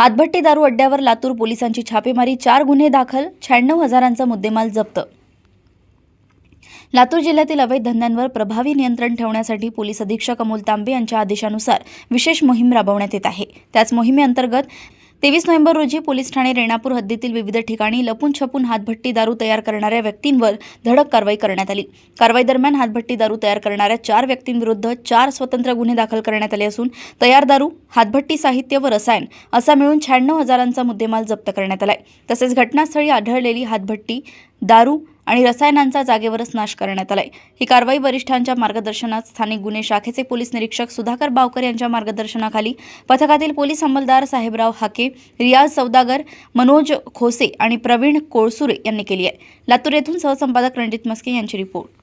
हातभट्टी दारू अड्ड्यावर लातूर पोलिसांची छापेमारी चार गुन्हे दाखल शहाण्णव हजारांचा मुद्देमाल जप्त. लातूर जिल्ह्यातील अवैध धंद्यांवर प्रभावी नियंत्रण ठेवण्यासाठी पोलीस अधीक्षक अमोल तांबे यांच्या आदेशानुसार विशेष मोहीम राबवण्यात येत आहे. त्याच मोहिमेअंतर्गत तेवीस नोव्हेंबर रोजी पोलीस ठाणे रेणापूर हद्दीतील विविध ठिकाणी लपून छपून हातभट्टी दारू तयार करणाऱ्या व्यक्तींवर धडक कारवाई करण्यात आली. कारवाई दरम्यान हातभट्टी दारू तयार करणाऱ्या चार व्यक्तींविरुद्ध चार स्वतंत्र गुन्हे दाखल करण्यात आले असून तयार दारू हातभट्टी साहित्य व रसायन असा मिळून शहाण्णव हजारांचा मुद्देमाल जप्त करण्यात आलाय. तसेच घटनास्थळी आढळलेली हातभट्टी दारू आणि रसायनांचा जागेवरच नाश करण्यात आलाय. ही कारवाई वरिष्ठांच्या मार्गदर्शनात स्थानिक गुन्हे शाखेचे पोलीस निरीक्षक सुधाकर बावकर यांच्या मार्गदर्शनाखाली. पथकातील पोलीस अंमलदार साहेबराव हाके रियाज सौदागर मनोज खोसे आणि प्रवीण कोळसुरे यांनी केली आहे. लातूर येथून सहसंपादक रणजित मस्के यांची रिपोर्ट.